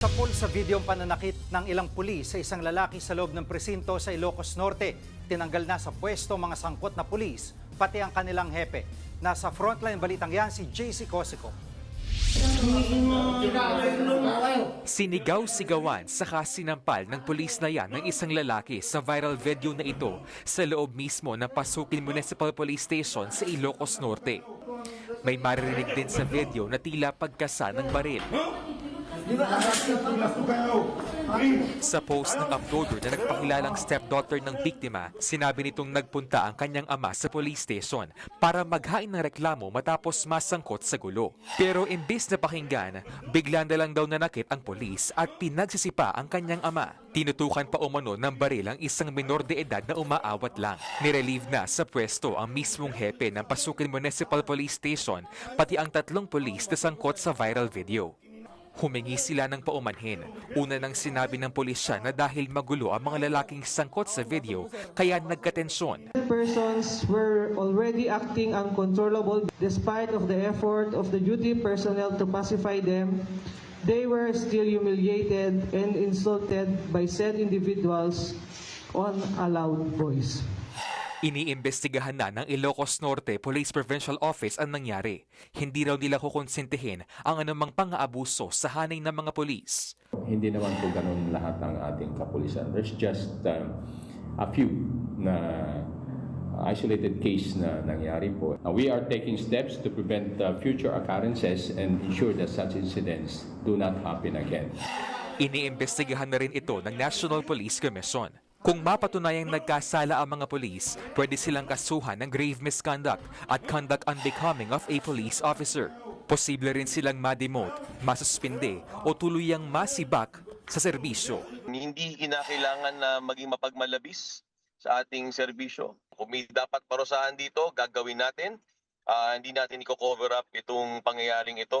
Sapul sa videong pananakit ng ilang pulis sa isang lalaki sa loob ng presinto sa Ilocos Norte. Tinanggal na sa pwesto mga sangkot na pulis, pati ang kanilang hepe. Nasa frontline balitang yan si JC Cosico. Sinigaw-sigawan saka sinampal ng pulis na yan ng isang lalaki sa viral video na ito sa loob mismo ng Pasukin Municipal Police Station sa Ilocos Norte. May maririnig din sa video na tila pagkasa ng baril. Sa post ng uploader na nagpakilalang stepdaughter ng biktima, sinabi nitong nagpunta ang kanyang ama sa police station para maghain ng reklamo matapos masangkot sa gulo. Pero imbis na pakinggan, bigla na lang daw nanakit ang polis at pinagsisipa ang kanyang ama. Tinutukan pa umano ng baril ang isang minor de edad na umaawat lang. Nirelieve na sa pwesto ang mismong hepe ng Pasukin Municipal Police Station pati ang tatlong polis na sangkot sa viral video. Humingi sila ng paumanhin. Una nang sinabi ng pulisya na dahil magulo ang mga lalaking sangkot sa video, kaya nagkatensyon. persons were already acting uncontrollable despite of the effort of the duty personnel to pacify them they were still humiliated and insulted by said individuals on a loud voice Iniimbestigahan na ng Ilocos Norte Police Provincial Office ang nangyari. Hindi raw nila kukonsintihin ang anumang pang-aabuso sa hanay ng mga polis. Hindi naman po ganun lahat ng ating kapulisan. There's just um, a few na isolated case na nangyari po. Uh, we are taking steps to prevent uh, future occurrences and ensure that such incidents do not happen again. Iniimbestigahan na rin ito ng National Police Commission. Kung mapatunayang nagkasala ang mga polis, pwede silang kasuhan ng grave misconduct at conduct unbecoming of a police officer. Posible rin silang ma-demote, masuspinde o tuluyang masibak sa serbisyo. hindi kinakailangan na maging mapagmalabis sa ating serbisyo. Kung may dapat parusahan dito, gagawin natin. Ah, hindi natin i-cover up itong pangyayaring ito.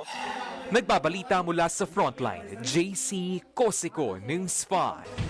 Nagbabalita mula sa Frontline, JC Cosico News 5.